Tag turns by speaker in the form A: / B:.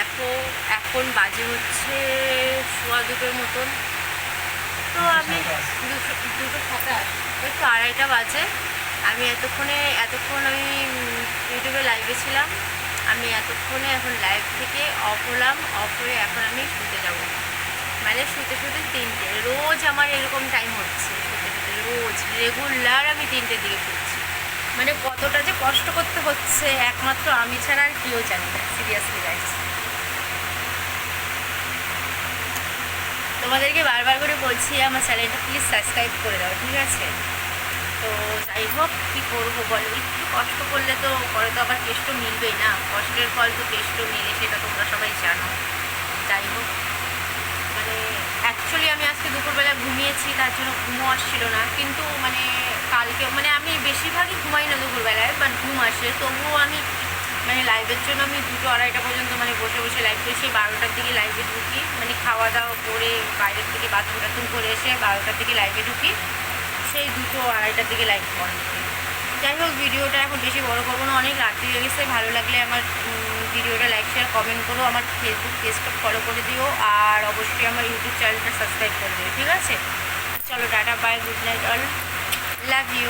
A: দেখো এখন বাজে হচ্ছে সোয়া দুটোর মতন। তো আমি দুটো দুটো সাতাশ একটু আড়াইটা বাজে। আমি এতক্ষণে এতক্ষণ আমি ইউটিউবে লাইভে ছিলাম। আমি এতক্ষণে এখন লাইভ থেকে অফ হলাম। অফ হয়ে এখন আমি শুতে যাব। মানে শুতে শুতে তিনটে। রোজ আমার এরকম টাইম হচ্ছে শুতে শুতে। রোজ রেগুলার আমি তিনটের দিকে শুচ্ছি। মানে কতটা যে কষ্ট করতে হচ্ছে একমাত্র আমি ছাড়া আর কেউ জানি না সিরিয়াসলি গাইস তোমাদেরকে বারবার করে বলছি, আমার চ্যানেলটা প্লিজ সাবস্ক্রাইব করে দাও, ঠিক আছে? তো যাই হোক, কী করব বলো? একটু কষ্ট করলে তো পরে তো আবার টেস্টও মিলবেই না। কষ্টের ফল তো টেস্টও মিলে, সেটা তোমরা সবাই জানো। যাই হোক মানে অ্যাকচুয়ালি আমি আজকে দুপুরবেলা ঘুমিয়েছি, তার জন্য ঘুমও আসছিল না। কিন্তু মানে কালকে মানে আমি বেশিরভাগই ঘুমাই না দুপুরবেলায় বাট ঘুম আসে। তবুও আমি মানে লাইভের জন্য আমি দুটো আড়াইটা পর্যন্ত মানে বসে বসে লাইভ করি সেই বারোটার দিকে লাইভে ঢুকি। মানে খাওয়া দাওয়া করে বাইরের থেকে বাথরুম টাথরুম করে এসে বারোটার দিকে লাইভে ঢুকি। সেই দুটো আড়াইটার দিকে লাইভ করি। যাই হোক, ভিডিওটা এখন বেশি বড় করব না। অনেক রাত্রি হয়ে গেছে। ভালো লাগলে আমার ভিডিওটা লাইক শেয়ার কমেন্ট করো। আমার ফেসবুক পেজটা ফলো করে দিও। আর অবশ্যই আমার ইউটিউব চ্যানেলটা সাবস্ক্রাইব করে দিও। ঠিক আছে? চলো, tata bye good night all love you